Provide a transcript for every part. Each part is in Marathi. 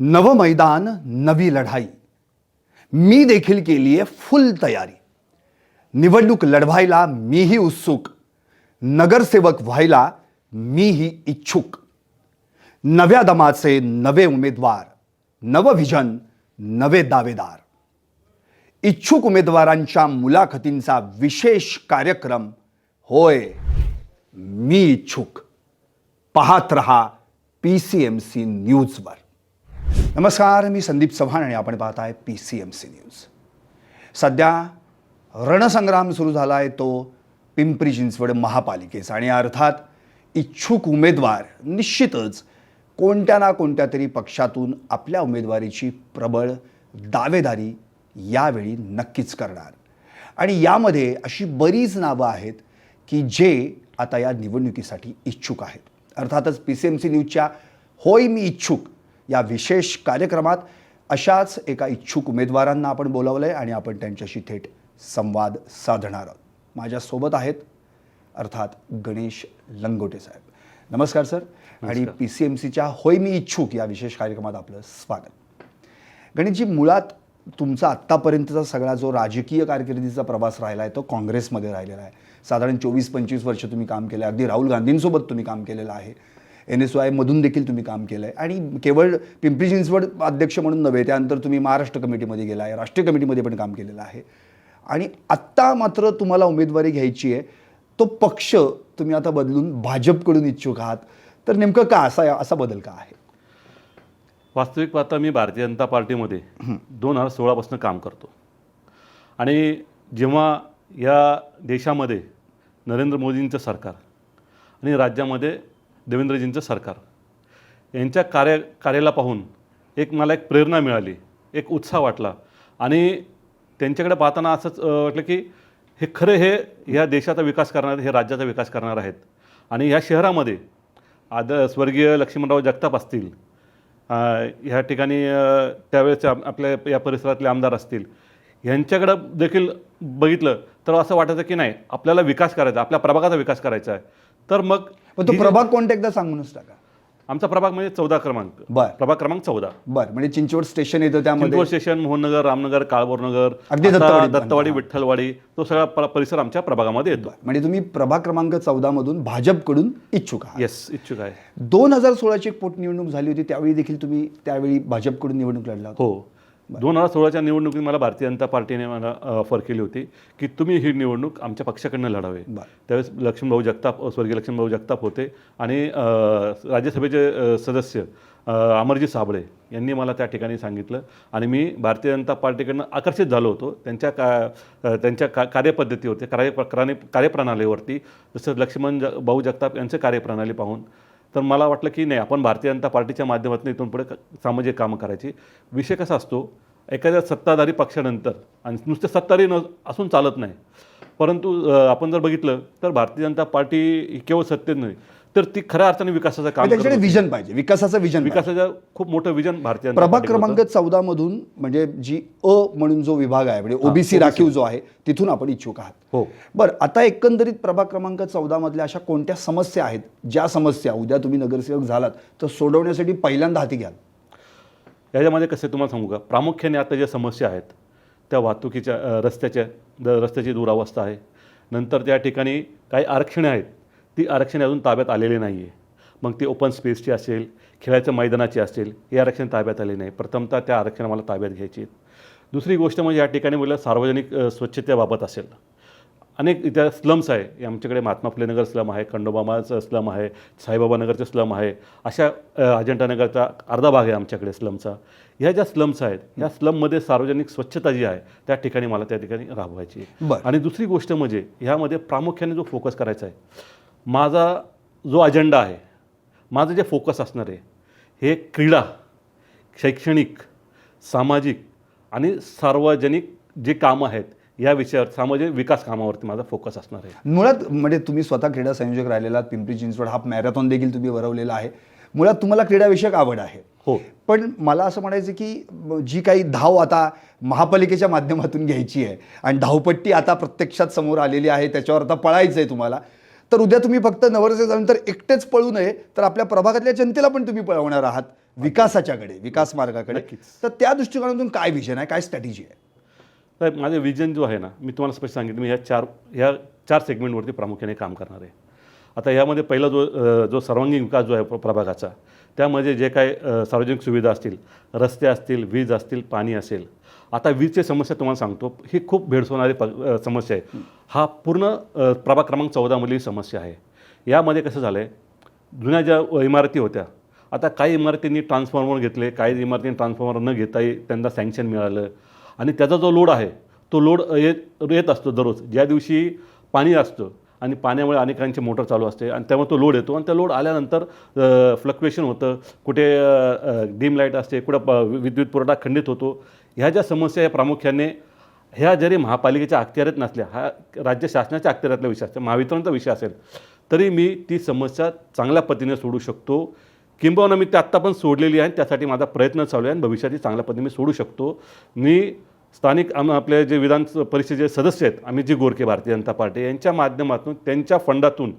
नवं मैदान नवी लढाई. मी देखील केली आहे फुल तयारी. निवडणूक लढवायला मीही उत्सुक. नगरसेवक व्हायला मीही इच्छुक. नव्या दमाचे नवे उमेदवार नवं व्हिजन नवे दावेदार. इच्छुक उमेदवारांच्या मुलाखतींचा विशेष कार्यक्रम होय मी इच्छुक. पाहत रहा पी सी एम सी न्यूजवर नमस्कार मी संदीप चव्हाण आणि आपण पाहत आहे P C M C news सध्या रणसंग्राम सुरू झाला आहे तो पिंपरी चिंचवड महापालिकेचा आणि अर्थात इच्छुक उमेदवार निश्चितच कोणत्या ना कोणत्या तरी पक्षातून आपल्या उमेदवारीची प्रबळ दावेदारी यावेळी नक्कीच करणार. आणि यामध्ये अशी बरीच नावं आहेत की जे आता या निवडणुकीसाठी इच्छुक आहेत. अर्थातच पी सी एम सी न्यूजच्या होय मी इच्छुक या विशेष कार्यक्रमात अशाच एका इच्छुक उमेदवारांना आपण बोलावलं आहे आणि आपण त्यांच्याशी थेट संवाद साधणार आहोत. माझ्यासोबत आहेत अर्थात गणेश लंगोटे साहेब. नमस्कार सर. आणि पी सी एम सीच्या होय मी इच्छुक या विशेष कार्यक्रमात आपलं स्वागत. गणेशजी मुळात तुमचा आत्तापर्यंतचा सगळा जो राजकीय कारकिर्दीचा प्रवास राहिला आहे तो काँग्रेसमध्ये राहिलेला आहे. साधारण चोवीस पंचवीस वर्ष तुम्ही काम केलं आहे अगदी राहुल गांधींसोबत तुम्ही काम केलेलं आहे. एन एस वायमधून देखील तुम्ही काम केलं आहे आणि केवळ पिंपरी चिंचवड अध्यक्ष म्हणून नव्हे त्यानंतर तुम्ही महाराष्ट्र कमिटीमध्ये गेला आहे राष्ट्रीय कमिटीमध्ये पण काम केलेलं आहे. आणि आत्ता मात्र तुम्हाला उमेदवारी घ्यायची आहे तो पक्ष तुम्ही आता बदलून भाजपकडून इच्छुक आहात. तर नेमकं का असा असा बदल का आहे? वास्तविक पाहता मी भारतीय जनता पार्टीमध्ये दोन हजार सोळापासून काम करतो. आणि जेव्हा या देशामध्ये नरेंद्र मोदींचं सरकार आणि राज्यामध्ये देवेंद्रजींचं सरकार. यांच्या कार्य कार्याला पाहून एक मला एक प्रेरणा मिळाली एक उत्साह वाटला. आणि त्यांच्याकडे पाहताना असंच वाटलं की हे खरे हे ह्या देशाचा विकास करणार हे राज्याचा विकास करणार आहेत. आणि ह्या शहरामध्ये आद स्वर्गीय लक्ष्मणराव जगताप असतील ह्या ठिकाणी त्यावेळेस आपल्या या परिसरातले आमदार असतील ह्यांच्याकडं देखील बघितलं तर असं वाटायचं की नाही आपल्याला विकास करायचा आपल्या प्रभागाचा विकास करायचा आहे. तर मग पण तो ही- प्रभाग कोणता एकदा सांगूनच टाका. आमचा प्रभाग म्हणजे चौदा क्रमांक. बर. प्रभाग क्रमांक चौदा. बरं म्हणजे चिंचवड स्टेशन येतं त्यामध्ये. चिंचवड स्टेशन मोहननगर रामनगर काळभोरनगर अगदी आता दत्तवाडी. दत्तवाडी विठ्ठलवाडी तो सगळा प- परिसर आमच्या प्रभागामध्ये येतो. म्हणजे तुम्ही प्रभाग क्रमांक चौदा मधून भाजपकडून इच्छुक आहात. येस इच्छुक आहे. दोन हजार सोळाची एक पोटनिवडणूक झाली होती त्यावेळी देखील तुम्ही त्यावेळी भाजपकडून निवडणूक लढला होता. हो. दोन हजार सोळाच्या निवडणुकीत मला भारतीय जनता पार्टीने मला ऑफर केली होती की तुम्ही ही निवडणूक आमच्या पक्षाकडनं लढावे. त्यावेळेस लक्ष्मणभाऊ जगताप स्वर्गीय लक्ष्मणभाऊ जगताप होते आणि राज्यसभेचे सदस्य अमरजी साबळे यांनी मला त्या ठिकाणी सांगितलं आणि मी भारतीय जनता पार्टीकडनं आकर्षित झालो होतो. त्यांच्या का त्यांच्या का कार्यपद्धतीवरती कार्य कार्य कार्यप्रणालीवरती. जसं लक्ष्मण ज भाऊ जगताप यांचं कार्यप्रणाली पाहून तर मला वाटलं की नाही आपण भारतीय जनता पार्टीच्या माध्यमातून इथून पुढे सामाजिक कामं करायची. विषय कसा असतो एखाद्या सत्ताधारी पक्षानंतर आणि नुसते सत्ताधारी न असून चालत नाही. परंतु आपण जर बघितलं तर भारतीय जनता पार्टी केवळ सत्तेत नाही तर ती खऱ्या अर्थाने विकासाचं काम त्याच्याकडे. विजन पाहिजे विकासाचं विजन. विकासाचं खूप मोठं विजन भारतीय प्रभाग. क्रमांक चौदा मधून म्हणजे जी अ म्हणून जो विभाग आहे म्हणजे ओबीसी राखीव जो आहे तिथून आपण इच्छुक आहात. हो. बरं आता एकंदरीत प्रभाग क्रमांक चौदा मधल्या अशा कोणत्या समस्या आहेत? ज्या समस्या उद्या तुम्ही नगरसेवक झालात तर सोडवण्यासाठी पहिल्यांदा हाती घ्याल याच्यामध्ये कसं तुम्हाला सांगू का? प्रामुख्याने आता ज्या समस्या आहेत त्या वाहतुकीच्या रस्त्याच्या रस्त्याची दुरावस्था आहे. नंतर त्या ठिकाणी काही आरक्षणे आहेत. ती आरक्षणे अजून ताब्यात आलेली नाही आहे मग ती ओपन स्पेसची असेल खेळाच्या मैदानाची असेल हे आरक्षण ताब्यात आले नाही. प्रथमतः त्या आरक्षण मला ताब्यात घ्यायची आहेत. दुसरी गोष्ट म्हणजे या ठिकाणी बोललं सार्वजनिक स्वच्छतेबाबत असेल. अनेक इथं स्लम्स आहे. हे आमच्याकडे महात्मा फुले नगर स्लम आहे खंडोबामाचं स्लम आहे साईबाबा नगरचं स्लम आहे. अशा अ, अजंठा नगरचा अर्धा भाग आहे आमच्याकडे स्लमचा ह्या ज्या स्लम्स आहेत ह्या स्लममध्ये सार्वजनिक स्वच्छता जी आहे त्या ठिकाणी मला त्या ठिकाणी राबवायची. आणि दुसरी गोष्ट म्हणजे ह्यामध्ये प्रामुख्याने जो फोकस करायचा आहे माझा जो अजेंडा आहे माझं जे फोकस असणार आहे हे क्रीडा शैक्षणिक सामाजिक आणि सार्वजनिक जे कामं आहेत या विषयावर सामाजिक विकास कामावरती माझा फोकस असणार आहे. मुळात म्हणजे तुम्ही स्वतः क्रीडा संयोजक राहिलेला. पिंपरी चिंचवड हा मॅरेथॉन देखील तुम्ही भरवलेला आहे. मुळात तुम्हाला क्रीडाविषयक आवड आहे. हो. पण मला असं म्हणायचं की जी काही धाव आता महापालिकेच्या माध्यमातून घ्यायची आहे आणि धावपट्टी आता प्रत्यक्षात समोर आलेली आहे त्याच्यावर आता पळायचं आहे तुम्हाला तर उद्या तुम्ही फक्त नवरसेवक झाल्यानंतर एकटेच पळू नये तर आपल्या प्रभागातल्या जनतेला पण तुम्ही पळवणार आहात विकासाच्याकडे विकास मार्गाकडे. तर त्या दृष्टिकोनातून काय विजन आहे काय स्ट्रॅटेजी आहे? साहेब माझं विजन जो आहे ना मी तुम्हाला स्पष्ट सांगितलं मी ह्या चार ह्या चार सेगमेंटवरती प्रामुख्याने काम करणार आहे. आता यामध्ये पहिला जो जो सर्वांगीण विकास जो आहे प्र- प्रभागाचा त्यामध्ये जे काय सार्वजनिक सुविधा असतील रस्ते असतील वीज असतील पाणी असेल आता वीजची समस्या तुम्हाला सांगतो. ही खूप भेडसवणारी प समस्या आहे. हा पूर्ण प्रभाग क्रमांक चौदामधली समस्या आहे. यामध्ये कसं झालं आहे जुन्या ज्या इमारती होत्या आता काही इमारतींनी ट्रान्सफॉर्मर घेतले काही इमारतींनी ट्रान्सफॉर्मर न घेताही त्यांना सँक्शन मिळालं. आणि त्याचा जो लोड आहे तो लोड येत येत असतो दररोज. ज्या दिवशी पाणी असतं आणि पाण्यामुळे अनेकांची मोटर चालू असते आणि त्यामुळे तो लोड येतो. आणि त्या लोड आल्यानंतर फ्लक्च्युएशन होतं. कुठे डीम लाइट असते कुठं प- विद्युत पुरवठा खंडित होतो. ह्या ज्या समस्या या प्रामुख्याने ह्या जरी महापालिकेच्या अखत्यारीत नसल्या हा राज्य शासनाच्या अखत्यारातला विषय असेल महावितरणचा विषय असेल तरी मी ती समस्या चांगल्या पद्धतीने सोडू शकतो. किंबहुना मी ती आत्ता पण सोडलेली आहे त्यासाठी माझा प्रयत्न चालू आहे आणि भविष्यात चांगल्या पद्धतीने मी सोडू शकतो. मी स्थानिक आम आपले जे विधान परिषदेचे सदस्य आहेत आम्ही जी गोरखे भारतीय जनता पार्टी यांच्या माध्यमातून त्यांच्या फंडातून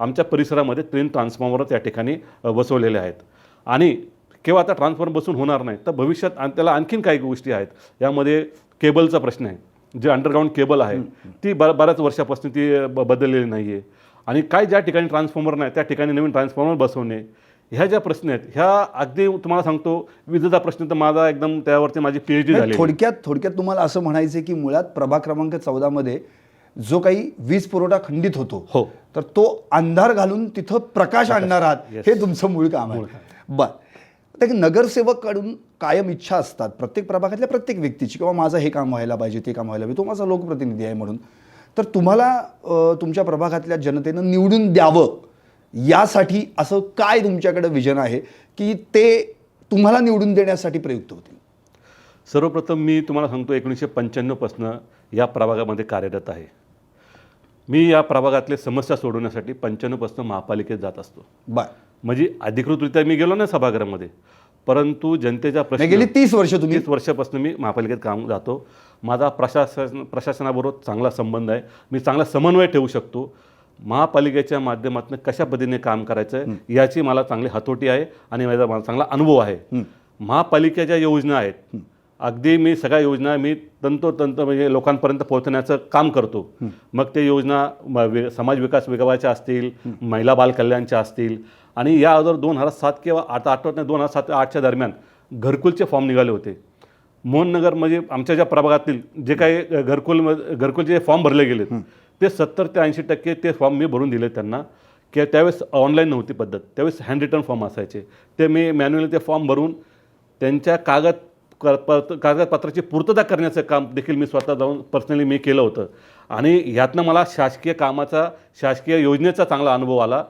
आमच्या परिसरामध्ये ट्रेन ट्रान्सफॉर्मर त्या ठिकाणी बसवलेले आहेत. आणि केव्हा आता ट्रान्सफॉर्मर बसून होणार नाही तर भविष्यात त्याला आणखीन काही गोष्टी आहेत. यामध्ये केबलचा प्रश्न आहे. जे अंडरग्राऊंड केबल आहे ती ब बऱ्याच वर्षापासून ती बदललेली नाही आहे आणि काय ज्या ठिकाणी ट्रान्सफॉर्मर नाही त्या ठिकाणी नवीन ट्रान्सफॉर्मर बसवणे ह्या ज्या प्रश्न आहेत ह्या अगदी तुम्हाला सांगतो विजेचा प्रश्न तर माझा एकदम त्यावरती माझी पी एच डी झाली थोडक्यात थोडक्यात तुम्हाला असं म्हणायचं की मुळात प्रभाग क्रमांक चौदामध्ये जो काही वीज पुरवठा खंडित होतो हो. तर तो अंधार घालून तिथं प्रकाश आणणार आहात. हे तुमचं मूळ काम आहे. बर. आता एक नगरसेवककडून कायम इच्छा असतात. प्रत्येक प्रभागातल्या प्रत्येक व्यक्तीची किंवा माझं हे काम व्हायला पाहिजे ते काम व्हायला पाहिजे तो माझा लोकप्रतिनिधी आहे म्हणून. तर तुम्हाला तुमच्या प्रभागातल्या जनतेनं निवडून द्यावं. यासाठी असं काय तुमच्याकडे विजन आहे की ते तुम्हाला निवडून देण्यासाठी प्रयुक्त होतील? सर्वप्रथम मी तुम्हाला सांगतो एकोणीसशे पंच्याण्णवपासनं या प्रभागामध्ये कार्यरत आहे. मी या प्रभागातले समस्या सोडवण्यासाठी पंच्याण्णवपासनं महापालिकेत जात असतो. बर. म्हणजे अधिकृतरित्या मी गेलो नाही सभागृहामध्ये. परंतु जनतेच्या नाही गेली प्रश्न तीस वर्ष तुम्ही. तीस वर्षापासून मी महापालिकेत काम जातो. माझा प्रशासन प्रशासनाबरोबर चांगला संबंध आहे. मी चांगला समन्वय ठेवू शकतो. महापालिकेच्या माध्यमातून कशा पद्धतीने काम करायचं आहे याची मला चांगली हातोटी आहे आणि माझा मला चांगला अनुभव आहे. महापालिकेच्या योजना आहेत. अगदी मी सगळ्या योजना मी तंतोतंत म्हणजे लोकांपर्यंत पोहोचण्याचं काम करतो. मग ते योजना समाज विकास विभागाच्या असतील महिला बाल कल्याणच्या असतील आणि या अगोदर दोन हजार सात किंवा आता आठवत नाही दोन हजार सात आठच्या दरम्यान घरकुलचे फॉर्म निघाले होते. मोहननगर म्हणजे आमच्या ज्या प्रभागातील जे काही घरकुल घरकुलचे जे फॉर्म भरले गेले ते सत्तर ते ऐंशी टक्के ते फॉर्म मी भरून दिले त्यांना. की त्यावेळेस ऑनलाईन नव्हती पद्धत त्यावेळेस हँड रिटर्न फॉर्म असायचे. ते मी मॅन्युअली ते फॉर्म भरून त्यांच्या कागद कागदपत्राची पूर्तता करण्याचं काम देखील मी स्वतः जाऊन पर्सनली मी केलं होतं. आणि ह्यातनं मला शासकीय कामाचा शासकीय योजनेचा चांगला अनुभव आला.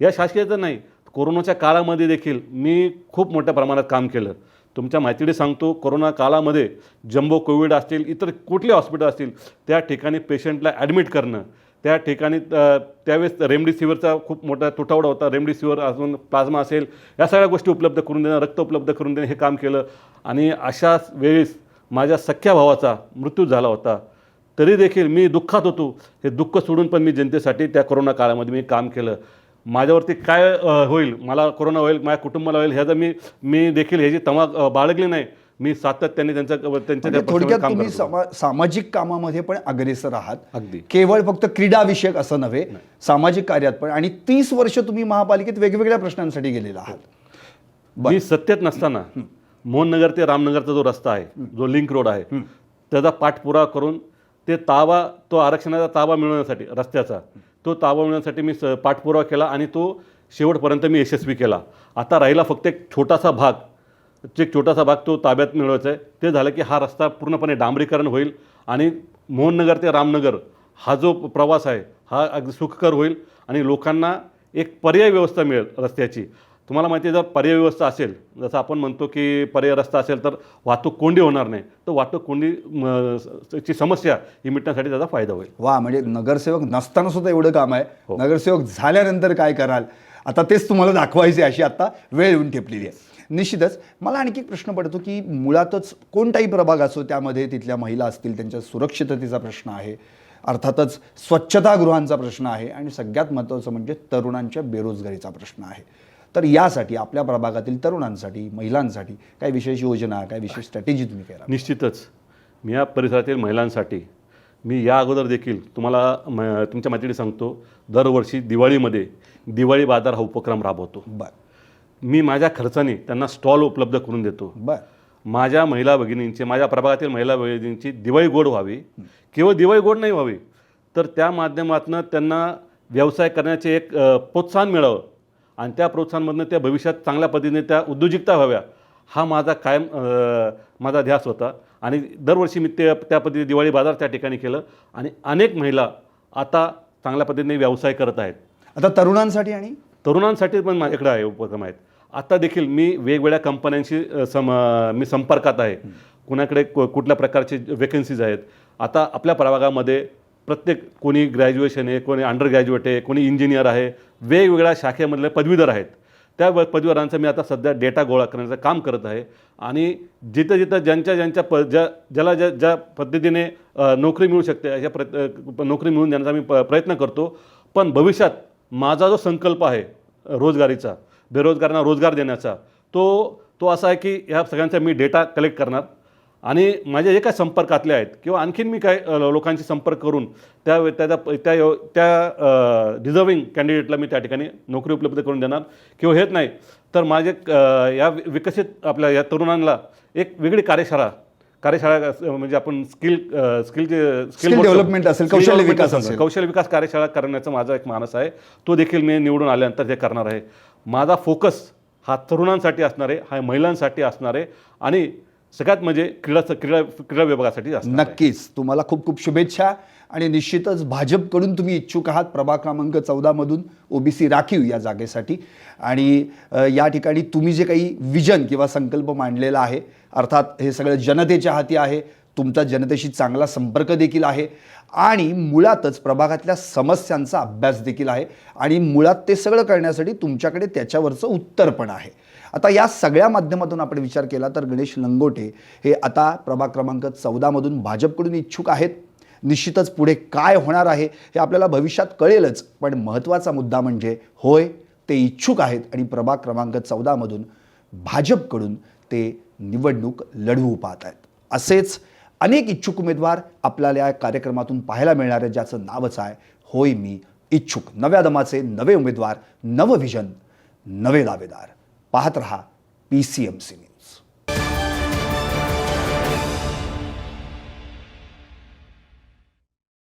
या शासकीयचं नाही कोरोनाच्या काळामध्ये देखील मी खूप मोठ्या प्रमाणात काम केलं. तुमच्या माहितीने सांगतो कोरोना काळामध्ये जम्बो कोविड असतील इतर कुठले हॉस्पिटल असतील त्या ठिकाणी पेशंटला ॲडमिट करणं त्या ठिकाणी त्यावेळेस रेमडेसिवीरचा खूप मोठा तुटवडा होता. रेमडेसिवीर अजून प्लाझ्मा असेल या सगळ्या गोष्टी उपलब्ध करून देणं रक्त उपलब्ध करून देणं हे काम केलं. आणि अशाच वेळेस माझ्या सख्ख्या भावाचा मृत्यू झाला होता. तरी देखील मी दुःखात होतो. हे दुःख सोडून पण मी जनतेसाठी त्या कोरोना काळामध्ये मी काम केलं. माझ्यावरती काय होईल? मला कोरोना होईल माझ्या कुटुंबाला होईल ह्याचं मी मी देखील ह्याची तमा बाळगली नाही. मी सातत्याने त्यांच्या त्यांच्या म्हणजे थोडक्यात तुम्ही सामाजिक कामामध्ये पण अग्रेसर आहात. अगदी. केवळ फक्त क्रीडा विषयक असं नव्हे सामाजिक कार्यात पण. आणि तीस वर्ष तुम्ही महापालिकेत वेगवेगळ्या प्रश्नांसाठी गेलेला आहात. मी सत्तेत नसताना मोहननगर ते रामनगरचा जो रस्ता आहे जो लिंक रोड आहे त्याचा पाठपुरावा करून ते ताबा तो आरक्षणाचा ताबा मिळवण्यासाठी रस्त्याचा तो ताबा मिळवण्यासाठी मी पाठपुरावा केला आणि तो शेवटपर्यंत मी यशस्वी केला. आता राहिला फक्त एक छोटासा भाग जे छोटासा भाग तो ताब्यात मिळवायचा आहे ते झालं की हा रस्ता पूर्णपणे डांबरीकरण होईल आणि मोहननगर ते रामनगर हा जो प्रवास आहे हा अगदी सुखकर होईल आणि लोकांना एक पर्याय व्यवस्था मिळेल रस्त्याची. तुम्हाला माहिती आहे जर पर्याय व्यवस्था असेल जसं आपण म्हणतो की पर्याय रस्ता असेल तर वाहतूक कोंडी होणार नाही. तर वाहतूक कोंडी म, स- ची समस्या ही मिटण्यासाठी त्याचा फायदा होईल. वा म्हणजे नगरसेवक नसताना सुद्धा एवढं काम आहे. नगरसेवक झाल्यानंतर काय कराल? आता तेच तुम्हाला दाखवायचे अशी आता वेळ येऊन ठेपलेली आहे. निश्चितच मला आणखी एक प्रश्न पडतो की मुळातच कोणताही प्रभाग असो त्यामध्ये तिथल्या महिला असतील त्यांच्या सुरक्षिततेचा प्रश्न आहे. अर्थातच स्वच्छतागृहांचा प्रश्न आहे आणि सगळ्यात महत्त्वाचं म्हणजे तरुणांच्या बेरोजगारीचा प्रश्न आहे. तर यासाठी आपल्या प्रभागातील तरुणांसाठी महिलांसाठी काय विशेष योजना काय विशेष स्ट्रॅटेजी तुम्ही केला. निश्चितच. मी या परिसरातील महिलांसाठी मी या अगोदर देखील तुम्हाला म तुमच्या माहितीने सांगतो दरवर्षी दिवाळीमध्ये दिवाळी बाजार हा उपक्रम राबवतो. बर. मी माझ्या खर्चाने त्यांना स्टॉल उपलब्ध करून देतो. बर. माझ्या महिला भगिनींची माझ्या प्रभागातील महिला भगिनींची दिवाळी गोड व्हावी केवळ दिवाळी गोड नाही व्हावी तर त्या माध्यमातून त्यांना व्यवसाय करण्याचे एक प्रोत्साहन मिळावं. आणि त्या प्रोत्साहनामधनं त्या भविष्यात चांगल्या पद्धतीने त्या उद्योजकता व्हाव्या हा माझा कायम माझा ध्यास होता. आणि दरवर्षी मी ते त्या पद्धतीने दिवाळी बाजार त्या ठिकाणी केलं आणि अनेक महिला आता चांगल्या पद्धतीने व्यवसाय करत आहेत. आता तरुणांसाठी आणि? तरुणांसाठी पण माझ्याकडे आहे उपक्रम आहेत. आता देखील मी वेगवेगळ्या कंपन्यांशी सम मी संपर्कात आहे. कुणाकडे कु- कुठल्या प्रकारचे वेकन्सीज आहेत? आता आपल्या प्रभागामध्ये प्रत्येक कोणी ग्रॅज्युएशन आहे कोणी अंडर ग्रॅज्युएट आहे कोणी इंजिनियर आहे वेगवेगळ्या शाखेमधले पदवीधर आहेत. त्या पदवीधरांचं पदवीधरांचा मी आता सध्या डेटा गोळा करण्याचं काम करत आहे. आणि जिथं जिथं ज्यांच्या ज्यांच्या प ज्या ज्याला ज्या ज्या पद्धतीने नोकरी मिळू शकते अशा प्र नोकरी मिळून देण्याचा मी प- प्रयत्न करतो. पण भविष्यात माझा जो संकल्प आहे रोजगारीचा बेरोजगारांना रोजगार देण्याचा तो तो असा आहे की ह्या सगळ्यांचा मी डेटा कलेक्ट करणार. आणि माझ्या जे काय संपर्कातले आहेत किंवा आणखीन मी काय लोकांशी संपर्क करून त्या त्या त्या यो- त्या डिझर्विंग कॅन्डिडेटला मी त्या ठिकाणी नोकरी उपलब्ध करून देणार किंवा हेच नाही तर माझे या विकसित आपल्या या तरुणांना एक वेगळी कार्यशाळा कार्यशाळा म्हणजे आपण स्किल स्किलचे Skill development असेल, कौशल्य विकास असेल. कौशल्य विकास कार्यशाळा करण्याचा माझा एक मानस आहे तो देखील मी निवडून आल्यानंतर ते करणार आहे माझा फोकस हा तरुणांसाठी असणार आहे हा महिलांसाठी असणार आहे आणि सगळ्यात म्हणजे क्रीडा क्रीडा क्रीडा विभागासाठी नक्कीच. तुम्हाला खूप खूप शुभेच्छा आणि निश्चितच भाजपकडून तुम्ही इच्छुक आहात प्रभाग क्रमांक चौदामधून ओबीसी राखीव या जागेसाठी. आणि या ठिकाणी तुम्ही जे काही विजन किंवा संकल्प मांडलेला आहे अर्थात हे सगळं जनतेच्या हाती आहे तुमचा जनतेशी चांगला संपर्क देखील आहे आणि मुळातच प्रभागातल्या समस्यांचा अभ्यास देखील आहे आणि मुळात ते सगळं करण्यासाठी तुमच्याकडे त्याच्यावरचं उत्तर पण आहे. आता या सगळ्या माध्यमातून आपण विचार केला तर गणेश लंगोटे हे आता प्रभाग क्रमांक चौदामधून भाजपकडून इच्छुक आहेत. निश्चितच पुढे काय होणार आहे हे आपल्याला भविष्यात कळेलच. पण महत्त्वाचा मुद्दा म्हणजे होय ते इच्छुक आहेत आणि प्रभाग क्रमांक चौदामधून भाजपकडून ते निवडणूक लढवू पाहत आहेत. असेच अनेक इच्छुक उमेदवार आपल्याला या कार्यक्रमातून पाहायला मिळणार आहे ज्याचं नावच आहे होय मी इच्छुक. नव्या दमाचे नवे उमेदवार नवं व्हिजन नवे दावेदार. पाहत रहा पी सी एम सी